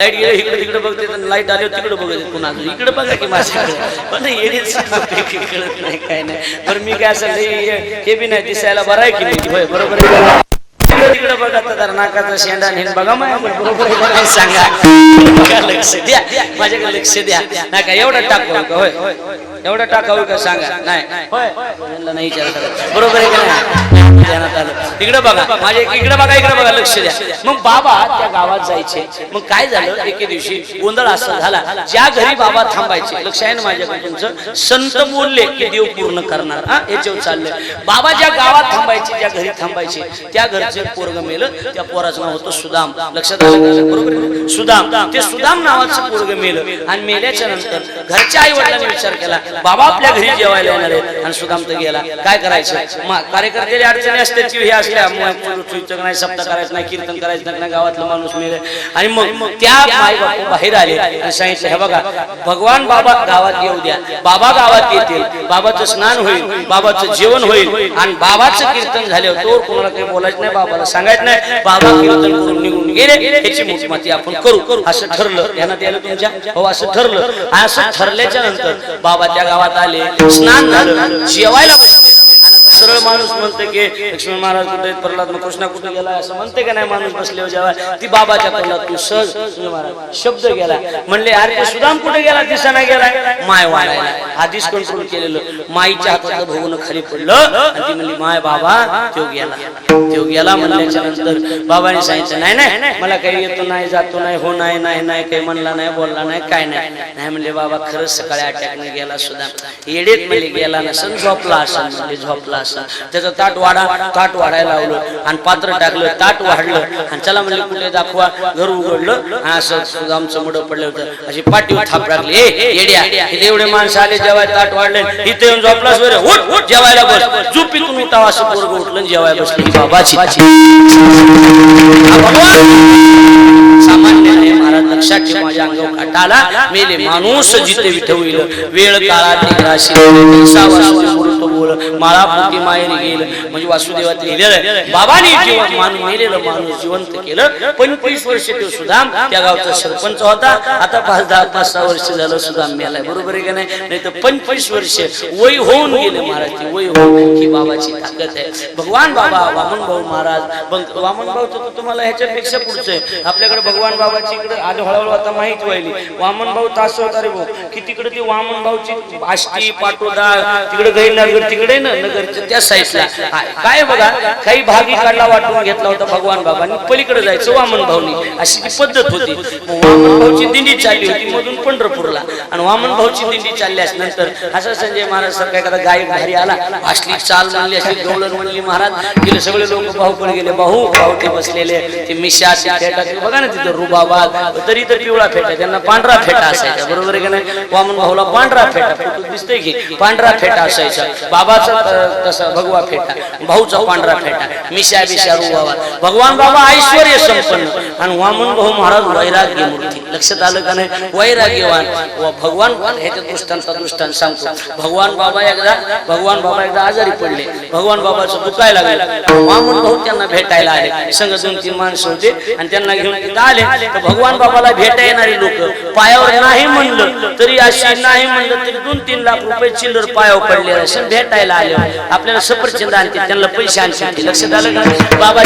Light गेले इकडे तिकडे बघते तर लाइट आली तिकडे बघते पुन्हा. इकडे बघा की माझ्याकडे पण येडीच कळत नाही काय नाही. बरं मी काय असं हे बी नाही दिसायला बरं आहे की नाही? होय बरोबर तिकडे बघा तर नाकाचा शेंडा नेन बघा बरोबर सांगा. लक्ष द्या माझ्याकडे लक्ष द्या. नाका एवढा एवढं होय का होय. एवढं टाकावं का सांगा? नाही. नाही बरोबर आहे का नाही? बघा. माझ्या इकडे बघा इकडे बघा. लक्ष द्या. मग बाबा त्या गावात जायचे. मग काय झालं? एके दिवशी गोंधळ असा झाला. ज्या घरी बाबा थांबायचे लक्ष आहे ना माझ्याकडे तुमचं? संत बोलले की देव पूर्ण करणार. हा याच्यावर चाललंय. बाबा ज्या गावात थांबायचे ज्या घरी थांबायचे त्या घरचे पोरग मेलं. त्या पोराचं नाव होतं सुदाम. लक्षात आलं? बरोबर? सुदाम. ते सुदाम नावाचं पोरग मेलं. आणि मेल्याच्या नंतर घरच्या आई वडिलांनी विचार केला बाबा आपल्या घरी जेवायला येणार आहेत. आणि सुदाम तर गेला. काय करायचं? मग कार्यकर्त्याची अडचणी असते की हे असल्या नाही सप्ताह करायचं नाही कीर्तन करायचं नाही गावातला माणूस मेले आणि मग त्या बापू बाहेर आले आणि सांगितलं हे बघा भगवान बाबा गावात येऊ द्या. बाबा गावात येतील. बाबाचं स्नान होईल. बाबाचं जेवण होईल. आणि बाबाचं कीर्तन झाल्यावर तो कोणाला काही बोलायचं नाही बाबाला सांगायचं नाही. बाबा कीर्तन करून निघून गेले याची मोठमती आपण करू. असं ठरलं तुमच्या? हो असं ठरलं. असं ठरल्याच्या नंतर बाबा त्या गावात आले स्नान झालं जेवायला बसले. आणि सरळ माणूस म्हणते की लक्ष्मण महाराज कुठे प्रल्हाद कृष्णा कुठे गेला असं म्हणते का नाही माणूस बसले हो जेव्हा. ती बाबाच्या तोंडात तू सहज महाराज शब्द गेला. म्हणले अरे सुदाम कुठे गेला? दिसाना गेला. माय वाढायला आधीच कंट्रोल केलेलं. माईच्या हातात भोगून खाली पडलं. आणि ती म्हणली माय बाबा तो गेला. तो गेला म्हणल्याच्या नंतर बाबाने सांगितलं नाही नाही मला काही येतो नाही जातो नाही हो नाही नाही नाही काही म्हणला नाही बोलला नाही काय नाही. नाही म्हणले बाबा खरंच सकाळी अटॅकने गेला सुद्धा येडेत म्हणले गेला नसन झोपला असं म्हणले झोपला असा. त्याचं ताट वाढा ताट वाढायला लावलं आणि पात्र टाकलं ताट वाढलं आणि चला म्हणले कुठे दाखवा घर उघडलं असं आमचं मुडं पडलं होतं. अशी पाठीवर थाप टाकली. ए येड्या इथे एवढे माणसं आले जेवायला ताट वाढले. इथे येऊन झोपलास बरं. उठ उठ जेवायला बस. झोपीतून उठाव असं पोरग उठलं जेवायला बसली. बाबाची सामान्य नाही महाराज लक्षात ठेव माझ्या अंगावर काटाला मेले माणूस जिथे विठ वेळ काळात निघाशी माळा पोटी माहेर गेल. म्हणजे वासुदेवात लिहिलेलं बाबाने जीवन मानून मेलेलं माणूस जिवंत केलं. पंचवीस वर्ष तो सुदाम त्या गावचा सरपंच होता. आता पाच दहा पाच सहा वर्ष झालं सुदाम मेलाय. बरोबर आहे का नाही? नाही तर पंचवीस वर्ष वय होऊन गेले महाराज ती वय होऊन ही बाबाची ताकद आहे. भगवान बाबा वामन भाऊ महाराज वामन भाऊ तर तुम्हाला ह्याच्यापेक्षा पुढचं आहे. आपल्याकडे भगवान बाबाची इकडे आज हळूहळू आता माहिती व्हायली. वामन भाऊ तास होता रे भाऊ की तिकडे ती वामन भाऊची आष्टी पाटोदा तिकडे गैरनगर तिकडे ना नगरच्या त्या साईडला. हा, काय बघा काही भागी काढला वाटून घेतला होता भगवान बाबांनी. पलीकडे जायचं वामन भाऊनी. अशी ती पद्धत होती. वामन भाऊची दिंडी चालली होती मधून पंढरपूरला. आणि वामन भाऊची दिंडी चालल्यास नंतर असं संजय महाराज सारखा एखादा गायक भारी आला. असली चाल म्हणली अशी गवळण म्हणली महाराज. गेले सगळे लोक भाऊकडे गेले. भाऊ भाऊ ते बसलेले. ते मिशा फेटा बघा ना तिथं रुबाबाद. तरी तर पिवळा फेटा. त्यांना पांढरा फेटा असायचा. बरोबर आहे का नाही? वामन भाऊला पांढरा फेटा. फोटो दिसतोय की? पांढरा फेटा असायचा. बाबाचा तसं भगवा फेटा भाऊचा पांढरा फेटा मिशा बिशा बाबा भगवान बाबा ऐश्वर संपन्न. आणि वामन भाऊ महाराज वैराग्य मूर्ती. लक्षात आलं का नाही? वैराग्यवान. व भगवान ह्याच्या दृष्टांचा दृष्टांत सांगतो. भगवान बाबा एकदा भगवान बाबा एकदा आजारी पडले. भगवान बाबाचं दुखायला लागलं. वामन भाऊ त्यांना भेटायला आले. संघ दोन तीन माणसं होते. आणि त्यांना घेऊन तिथं आले. तर भगवान बाबाला भेटा येणारी लोक पायावर नाही म्हणलं तरी अशी नाही म्हणलं तरी दोन तीन लाख रुपये चिल्लर पायावर पडले असे भेटायला आले. आपल्याला सफरचंद आणते त्यांना पैसे आणते लक्षात आलं का? बाबा